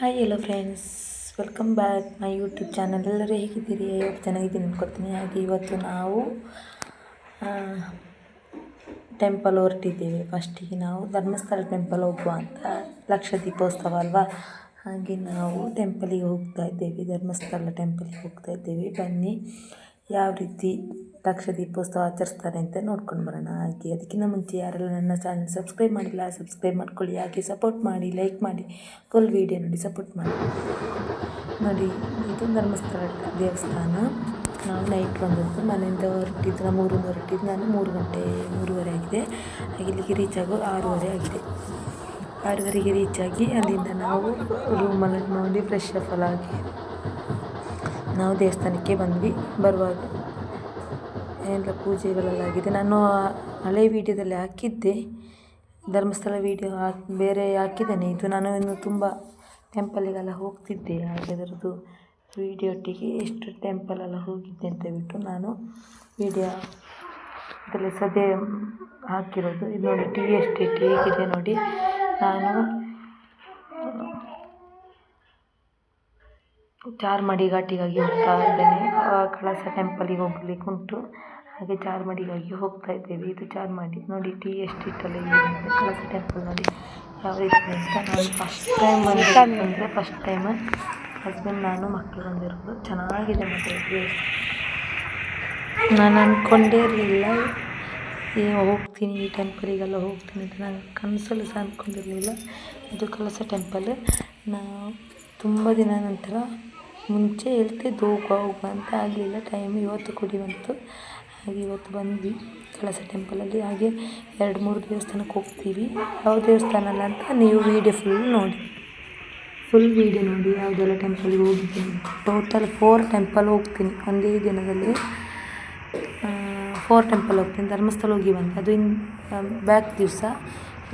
Hi hello friends welcome back my YouTube channel ಎಲ್ಲರೂ ಹೇಗಿದ್ದೀರಿ? ಇವತ್ತು ಚೆನ್ನಾಗಿದ್ದೀನಿ ಅಂದ್ಕೊಳ್ತೀನಿ ಹಾಗೆ ಇವತ್ತು ನಾವು ಟೆಂಪಲ್ ಹೊರಟಿದ್ದೀವಿ. ಫಸ್ಟಿಗೆ ನಾವು ಧರ್ಮಸ್ಥಳ ಟೆಂಪಲ್ ಹೋಗುವ ಅಂತ ಲಕ್ಷ ದೀಪೋತ್ಸವ ಅಲ್ವಾ? ಹಾಗೆ ನಾವು ಟೆಂಪಲಿಗೆ ಹೋಗ್ತಾ ಇದ್ದೇವೆ. ಧರ್ಮಸ್ಥಳ ಟೆಂಪಲಿಗೆ ಹೋಗ್ತಾ ಇದ್ದೇವೆ. ಬನ್ನಿ. ಯಾವ ರೀತಿ ಲಕ್ಷ ದೀಪೋತ್ಸವ ಆಚರಿಸ್ತಾರೆ ಅಂತ ನೋಡ್ಕೊಂಡು ಬರೋಣ. ಹಾಗೆ ಅದಕ್ಕಿಂತ ಮುಂಚೆ ಯಾರೆಲ್ಲ ನನ್ನ ಚಾನಲ್ ಸಬ್ಸ್ಕ್ರೈಬ್ ಮಾಡಿಲ್ಲ ಸಬ್ಸ್ಕ್ರೈಬ್ ಮಾಡ್ಕೊಳ್ಳಿ. ಹಾಗೆ ಸಪೋರ್ಟ್ ಮಾಡಿ ಲೈಕ್ ಮಾಡಿ ಫುಲ್ ವೀಡಿಯೋ ನೋಡಿ ಸಪೋರ್ಟ್ ಮಾಡಿ. ನೋಡಿ, ಇದು ಧರ್ಮಸ್ಥಳ ದೇವಸ್ಥಾನ. ನಾವು ನೈಟ್ ಬಂದದ್ದು ಮನೆಯಿಂದ ಹೊರಟಿದ್ದು, ನಮ್ಮ ಮೂರಿಂದ ಹೊರಟಿದ್ದು ನಾನು ಮೂರು ಗಂಟೆ, ಮೂರುವರೆ ಆಗಿದೆ. ಹಾಗೆ ಇಲ್ಲಿಗೆ ರೀಚ್ ಆಗೋ ಆರೂವರೆ ಆಗಿದೆ. ಆರೂವರೆಗೆ ರೀಚ್ ಆಗಿ ಅಲ್ಲಿಂದ ನಾವು ರೂಮಲ್ಲಿ ನೋಡಿ ಫ್ರೆಶ್ ಅಪ್ ಎಲ್ಲ ಆಗಿ ನಾವು ದೇವಸ್ಥಾನಕ್ಕೆ ಬಂದ್ವಿ, ಬರುವಾಗ. ಎಲ್ಲ ಪೂಜೆಗಳೆಲ್ಲ ಆಗಿದೆ ನಾನು ಹಳೆ ವೀಡಿಯೋದಲ್ಲಿ ಹಾಕಿದ್ದೆ, ಧರ್ಮಸ್ಥಳ ವೀಡಿಯೋ ಹಾಕಿ ಬೇರೆ ಹಾಕಿದ್ದೇನೆ. ಇದು ನಾನು ಇನ್ನು ತುಂಬ ಟೆಂಪಲಿಗೆಲ್ಲ ಹೋಗ್ತಿದ್ದೆ, ಹಾಗೆ ಅದರದ್ದು ವೀಡಿಯೋ ಒಟ್ಟಿಗೆ ಎಷ್ಟು ಟೆಂಪಲೆಲ್ಲ ಹೋಗಿದ್ದೆ ಅಂತ ಬಿಟ್ಟು ನಾನು ವೀಡಿಯೋ ಇದರಲ್ಲಿ ಸದ್ಯ ಹಾಕಿರೋದು. ಇದು ನೋಡಿ, ಟಿ ಎಸ್ಟೇಟ್ ಹೇಗಿದೆ ನೋಡಿ. ನಾನು ಚಾರ್ಮಡಿ ಘಾಟಿಗಾಗಿ ಹೋಗ್ತಾ ಇದ್ದೇನೆ. ಕಳಸ ಟೆಂಪಲಿಗೆ ಹೋಗ್ಲಿಕ್ಕೆ ಉಂಟು ಹಾಗೆ ಚಾರ್ಮಡಿಗಾಗಿ ಹೋಗ್ತಾ ಇದ್ದೇವೆ. ಇದು ಚಾರ್ಮಡಿ ನೋಡಿ ಟಿ ಇದೆ ಕಳಸ ಟೆಂಪಲ್ ನೋಡಿ. ಯಾವ ರೀತಿ ಅಂತ ನಾನು ಫಸ್ಟ್ ಟೈಮ್ ಬಂದರೆ ಫಸ್ಟ್ ಟೈಮ್ ಹಸ್ಬೆಂಡ್ ನಾನು ಮಕ್ಕಳು ಬಂದಿರೋದು. ಚೆನ್ನಾಗಿದೆ ಮತ್ತೆ ನಾನು ಅಂದ್ಕೊಂಡೇ ಇರಲಿಲ್ಲ. ಹೋಗ್ತೀನಿ, ಈ ಟೆಂಪಲಿಗೆಲ್ಲ ಹೋಗ್ತೀನಿ ಅಂತ ನಾನು ಕನಸಲ್ಲಿ ಸಹ ಅಂದ್ಕೊಂಡಿರಲಿಲ್ಲ ಇದು ಕಳಸ ಟೆಂಪಲ್ ನಾವು ತುಂಬ ದಿನ ನಂತರ ಮುಂಚೆ ಹೇಳ್ತಿದ್ದು ಹೋಗುವ ಹೋಗುವ ಅಂತ ಆಗಲಿಲ್ಲ. ಟೈಮ್ ಇವತ್ತು ಕೂಡಿ ಬಂತು. ಹಾಗೆ ಇವತ್ತು ಬಂದ್ವಿ. ಕಳಸ ಟೆಂಪಲಲ್ಲಿ. ಹಾಗೆ ಎರಡು ಮೂರು ದೇವಸ್ಥಾನಕ್ಕೆ ಹೋಗ್ತೀವಿ. ಯಾವ ದೇವಸ್ಥಾನ ಅಲ್ಲ ಅಂತ ನೀವು ವೀಡಿಯೋ ಫುಲ್ ನೋಡಿ. ಫುಲ್ ವೀಡಿಯೋ ನೋಡಿ ಯಾವುದೆಲ್ಲ ಟೆಂಪಲ್ಗೆ ಹೋಗಿದ್ದೀನಿ ಟೋಟಲ್ ಫೋರ್ ಟೆಂಪಲ್ ಹೋಗ್ತೀನಿ. ಒಂದೇ ದಿನದಲ್ಲಿ ಫೋರ್ ಟೆಂಪಲ್ ಹೋಗ್ತೀನಿ. ಧರ್ಮಸ್ಥಳ ಹೋಗಿ ಬಂದೆ. ಅದು ಇನ್ ಬ್ಯಾಕ್ ದಿವಸ.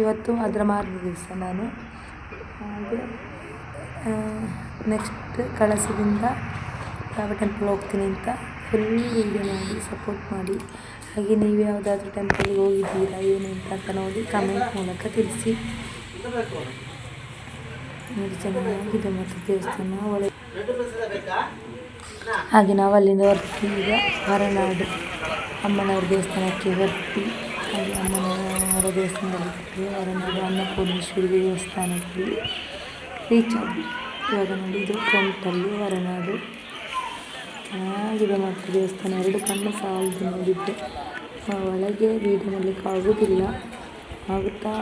ಇವತ್ತು ಅದರ ಮಾರನೇ ದಿವಸ ನಾನು. ಹಾಗೆ ನೆಕ್ಸ್ಟ್ ಕಳಸದಿಂದ ಯಾವ ಟೆಂಪಲ್ ಹೋಗ್ತೀನಿ ಅಂತ ಫುಲ್ ವೀಡಿಯೋ ಮಾಡಿ ಸಪೋರ್ಟ್ ಮಾಡಿ. ಹಾಗೆ ನೀವು ಯಾವುದಾದ್ರೂ ಟೆಂಪಲ್ಗೆ ಹೋಗಿದ್ದೀರಾ, ಏನು ಅಂತ ನೋಡಿ ಕಮೆಂಟ್ ಮೂಲಕ ತಿಳಿಸಿ. ನೋಡಿ ಚೆನ್ನಾಗಿದೆ ಮತ್ತು ದೇವಸ್ಥಾನ, ಒಳ್ಳೆ ಹಾಗೆ ನಾವು ಅಲ್ಲಿಂದ ಹೊರಟ್ವಿ ಈಗ ಹೊರನಾಡು. ಅಮ್ಮನವ್ರ ದೇವಸ್ಥಾನಕ್ಕೆ ಹೊರಟಿ ಹಾಗೆ ಅಮ್ಮನವರ ದೇವಸ್ಥಾನದಲ್ಲಿ ಹೊರನಾಡು ಅನ್ನಪೂರ್ಣೇಶ್ವರಿ ದೇವಸ್ಥಾನದಲ್ಲಿ. ರೀಚ್ ಆದ್ವಿ ಇವಾಗ ನೋಡಿ ಇದು ಫ್ರಂಟಲ್ಲಿ ಹೊರನಾಡು. ಚೆನ್ನಾಗಿದೆ ಮತ್ತು ದೇವಸ್ಥಾನ. ಎರಡು ಕಣ್ಣು ಸಾಲದು ನೋಡಿದ್ದೆ ಒಳಗೆ ವೀಡಿಯೋ ಮಾಡಲಿಕ್ಕೆ ಆಗೋದಿಲ್ಲ. ಆಗುತ್ತಾ?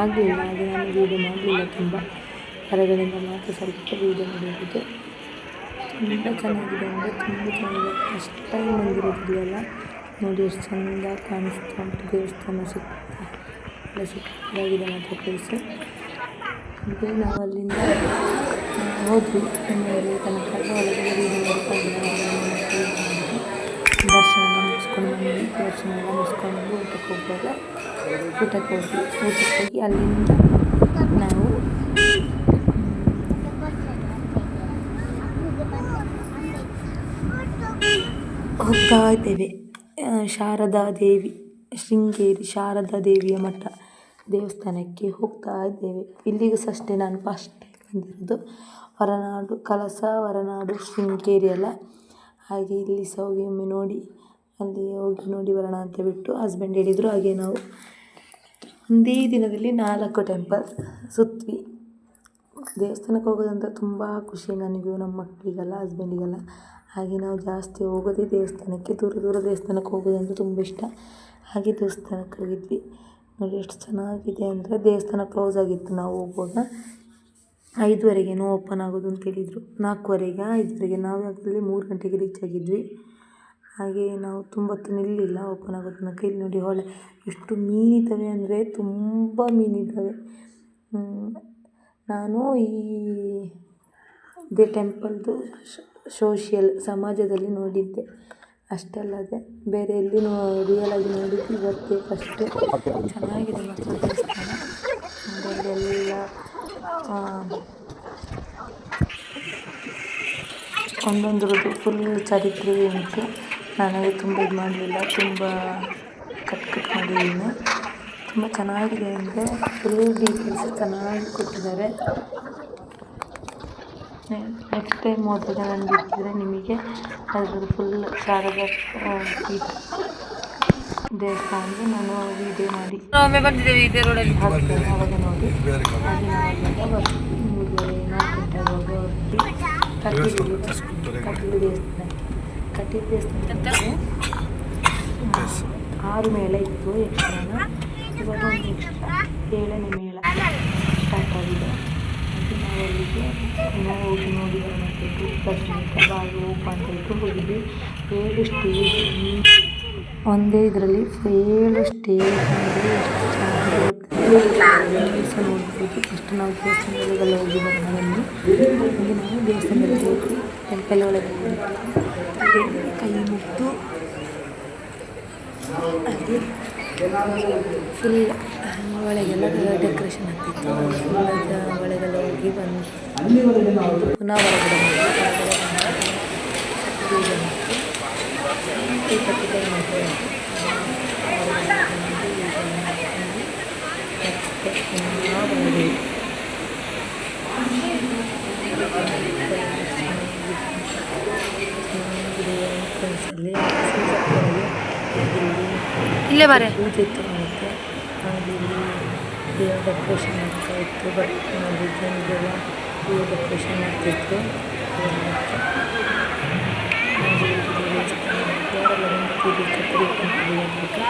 ಆಗಲಿಲ್ಲ. ಹಾಗೆ ನಾನು ವೀಡಿಯೋ ಮಾಡಲಿಲ್ಲ ತುಂಬ. ಹೊರಗಡೆಯಿಂದ ಮಾತ್ರ ಸ್ವಲ್ಪ ವೀಡಿಯೋ ಮಾಡಿದ್ದೆ ತುಂಬ ಚೆನ್ನಾಗಿದೆ ಅಂದರೆ ತುಂಬ ಚೆನ್ನಾಗಿದೆ. ಫಸ್ಟ್ ಟೈಮ್ ಬಂದಿರೋದಿಲ್ಲ ನೋಡಿ ಎಷ್ಟು ಚೆಂದ ಕಾಣಿಸ್ತಾ ಉಂಟು ದೇವಸ್ಥಾನ ಸುತ್ತ. ಸುತ್ತಾಗಿದೆ ಮಾತ್ರ ಪ್ಲೇಸು ಹೀಗೆ ನಾವು ಅಲ್ಲಿಂದ ಹೋದ್ವಿ. ಮನೆಯಲ್ಲಿ ತನಕ ದರ್ಶನ ಮುಗಿಸ್ಕೊಂಡು ಬಂದ್ವಿ. ದರ್ಶನ ಎಲ್ಲ ಮುಗಿಸ್ಕೊಂಡು ಊಟಕ್ಕೆ ಹೋಗುವಾಗ ಊಟಕ್ಕೆ ಹೋದ್ವಿ. ಊಟಕ್ಕೆ ಹೋಗಿ ಅಲ್ಲಿಂದ ನಾವು ಹೋಗ್ತಾ ಇದ್ದೇವೆ. ಶಾರದಾ ದೇವಿ, ಶೃಂಗೇರಿ, ಶಾರದಾ ದೇವಿಯ ಮಠ. ದೇವಸ್ಥಾನಕ್ಕೆ ಹೋಗ್ತಾ ಇದ್ದೇವೆ. ಇಲ್ಲಿಗೂ ಸಹ ಅಷ್ಟೇ ನಾನು ಫಸ್ಟ್ ಬಂದಿರೋದು. ಹೊರನಾಡು ಕಲಸ ಹೊರನಾಡು, ಶೃಂಗೇರಿ ಎಲ್ಲ. ಹಾಗೆ ಇಲ್ಲಿ ಸಹ ಹೋಗಿ ಒಮ್ಮೆ ನೋಡಿ, ಅಲ್ಲಿ ಹೋಗಿ ನೋಡಿ ಬರೋಣ ಅಂತ ಬಿಟ್ಟು ಹಸ್ಬೆಂಡ್ ಹೇಳಿದರು. ಹಾಗೆ ನಾವು ಒಂದೇ ದಿನದಲ್ಲಿ ನಾಲ್ಕು ಟೆಂಪಲ್ ಸುತ್ತಿ ದೇವಸ್ಥಾನಕ್ಕೆ ಹೋಗೋದಂದ್ರೆ ತುಂಬ ಖುಷಿ ನನಗೂ, ನಮ್ಮ ಮಕ್ಕಳಿಗೆಲ್ಲ ಹಸ್ಬೆಂಡಿಗೆಲ್ಲ ಹಾಗೆ ನಾವು ಜಾಸ್ತಿ ಹೋಗೋದೇ ದೇವಸ್ಥಾನಕ್ಕೆ. ದೂರ ದೂರ ದೇವಸ್ಥಾನಕ್ಕೆ ಹೋಗೋದಂದ್ರೆ ತುಂಬ ಇಷ್ಟ. ಹಾಗೆ ದೇವಸ್ಥಾನಕ್ಕೆ ಹೋಗಿದ್ವಿ. ನೋಡಿ ಎಷ್ಟು ಚೆನ್ನಾಗಿದೆ ಅಂದರೆ ದೇವಸ್ಥಾನ ಕ್ಲೋಸ್ ಆಗಿತ್ತು. ನಾವು ಹೋಗುವಾಗ ಐದುವರೆಗೇನೋ ಓಪನ್ ಆಗೋದು ಅಂತ ಹೇಳಿದರು. ನಾಲ್ಕುವರೆಗೆ, ಐದುವರೆಗೆ ನಾವು ಅದರಲ್ಲಿ ಮೂರು ಗಂಟೆಗೆ ರೀಚ್ ಆಗಿದ್ವಿ. ಹಾಗೆ ನಾವು ತುಂಬ ಹೊತ್ತು ನಿಲ್ಲಲಿಲ್ಲ ಓಪನ್ ಆಗೋದನ್ನ ಕೈಲಿ ನೋಡಿ ಹೊಳೆ ಎಷ್ಟು ಮೀನಿದ್ದಾವೆ ಅಂದರೆ ತುಂಬ ಮೀನಿದ್ದಾವೆ ನಾನು ಈ ದೇ ಟೆಂಪಲ್ದು ಸೋಷಿಯಲ್ ಸಮಾಜದಲ್ಲಿ ನೋಡಿದ್ದೆ. ಅಷ್ಟೇ ಅಲ್ಲದೆ ಬೇರೆ ಎಲ್ಲಿ ರಿಯಲಾಗಿ ನೋಡಿದ್ದು ಇವತ್ತೇ ಫಸ್ಟು ಚೆನ್ನಾಗಿದೆ ದೇವಸ್ಥಾನ ಅದರಲ್ಲೆಲ್ಲ ಒಂದೊಂದ್ರದ್ದು ಫುಲ್ ಚರಿತ್ರೆ ಉಂಟು. ನನಗೆ ತುಂಬ ಇದು ಮಾಡಲಿಲ್ಲ, ತುಂಬ ಕಟ್ ಕಟ್ ಮಾಡಿದ್ದೀನಿ. ತುಂಬ ಚೆನ್ನಾಗಿದೆ ಅಂದರೆ ಫುಲ್ ಡೀಟೇಲ್ಸ್ ಚೆನ್ನಾಗಿ ಕೊಟ್ಟಿದ್ದಾರೆ. ನೆಕ್ಸ್ಟ್ ಟೈಮ್ ಹೋದಾಗ ನಾನು ಬಿಟ್ಟಿದ್ರೆ ನಿಮಗೆ ಅದ್ರದ್ದು ಫುಲ್ ಶಾರದ ದೇವಸ್ಥಾನದ್ದು ನಾನು ವಿಡಿಯೋ ಮಾಡಿ. ಒಮ್ಮೆ ಬಂದಿದ್ದೇವೆ ಇದೇ ರೋಡಲ್ಲಿ ಅವಾಗ ನೋಡಿ ಕಟೀಲು ಕಟೀಲು ದೇವಸ್ಥಾನ ಕಟೀಲು ದೇವಸ್ಥಾನ ಆರು ಮೇಳ ಇತ್ತು ಯಕ್ಷಗಾನ ಇವಾಗ ಒಂದು ಎಕ್ಸ್ಟ್ರಾ ಏಳನೇ ಮೇಳ ಸ್ಟಾರ್ಟ್ ಆಗಿದೆ ಅದು ನಾವು ಅಲ್ಲಿಗೆ ನಾವು ಹೋಗಿ ನೋಡಿ ಬರಬೇಕು ದರ್ಶನಕ್ಕೆ ಬಾಗಿ ಅಂತ ಹೇಳ್ಬಿಟ್ಟು ಹೋಗಿದ್ವಿ ಏಳು ಸ್ಟೇಜ್ ಒಂದೇ ಇದರಲ್ಲಿ ಏಳು ಸ್ಟೇಜ್ ಅಂದರೆ ಎಷ್ಟು ಚೆನ್ನಾಗಿರುತ್ತೆ. ನೋಡ್ಬೋದು ಫಸ್ಟ್ ನಾವು ದೇವಸ್ಥಾನಗಳಿಗೆಲ್ಲ ಹೋಗಿ ಬನ್ನಿ ಹಾಗೆ ನಾವು ದೇವಸ್ಥಾನದಲ್ಲಿ ಹೋಗಿ ಟೆಂಪಲ್ ಒಳಗೆ ಹೋಗಿ ಕೈ ಮುಟ್ಟು ಹಾಗೆ ಫುಲ್ ಒಳಗೆಲ್ಲ ಡೆಕೋರೇಷನ್ ಆಗ್ತಿತ್ತು ಫುಲ್ ಒಳಗೆಲ್ಲ ಹೋಗಿ ಬಂದು ಪುನಃ ಹೊರಗಡೆ ಬಂದು ಹೊರಗಡೆ ಬಂದು ಪೂಜೆ ಮಾಡಿ ಟೀ ಕಟ್ಟಿ ಟೈಮ್ ಹೊರಗಡೆ ಇಲ್ಲಿ ಇಲ್ಲೇ ಬಾರೆ ಪೂಜೆ ಇತ್ತು ಮತ್ತು ಹಾಗೆ ಇಲ್ಲಿ ದೇವರ ಡೆಕೋರೇಷನ್ ಆಗ್ತಾ ಇತ್ತು ಬಟ್ ಡಿಸೈನ್ಗೆಲ್ಲ ದೇವರ ಡೆಕೋರೇಷನ್ ಮಾಡ್ತಿತ್ತು ದೇವರಕ್ಕೆ. ಹಾಗೆ ಇಲ್ಲಿ ದೇವಸ್ಥಾನ ಯಾರೆಲ್ಲ ಬಂದು ಪೂಜೆ ಕಟ್ಟಡಿ ಟೆಂಪಲ್ಗೆ ಹೋಗ್ಬೇಕು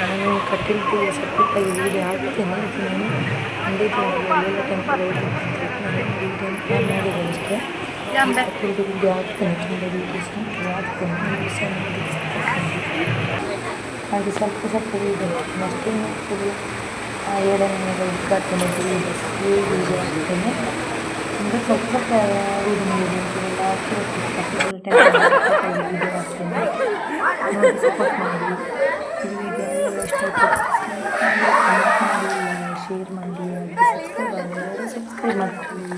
ನಾನು ಕಟ್ಟಿಲ್ದು ಸಪ್ರೇಟ್ ಆಗಿ ವೀಡಿಯೋ ಹಾಕ್ತೇನೆ ಅದು ನಾನು ಒಂದೇ ದಿನದಲ್ಲಿ ಟೆಂಪಲ್ ಹೋಗ್ಬೇಕು ಅಂತ ನಾನು ವೀಡಿಯೋ ಪ್ಲಾನ್ ಮಾಡಿದ್ದೇನೆ ಅಷ್ಟೇ ಕಟ್ಟಿಲ್ದು ವೀಡಿಯೋ ಹಾಕ್ತೇನೆ ತುಂಬ ವೀಡಿಯೋಸ್ ಹಾಕ್ತೇನೆ ನೀವು ಸಹ ನೋಡಿ ಹಾಗೆ ಸ್ವಲ್ಪ ಸ್ವಲ್ಪ ವೀಡಿಯೋ ಅಷ್ಟೇ ಮಕ್ಕಳು ಏಳನೆಯ ಉದ್ಘಾಟನೆ ವೀಡಿಯೋ ಆಗ್ತೇನೆ ಅಂದರೆ ಸ್ವಲ್ಪ ಸ್ವಲ್ಪ ವೀಡಿಯೋ ಎಲ್ಲ ವೀಡಿಯೋ ಆಗ್ತೇನೆ ಸಪೋರ್ಟ್ ಮಾಡಿ ಈ ವೀಡಿಯೋ ಶೇರ್ ಮಾಡಿ ಸಬ್ಸ್ಕ್ರೈಬ್ ಮಾಡಿ ಸಬ್ಸ್ಕ್ರೈಬ್ ಮಾಡ್ತೀವಿ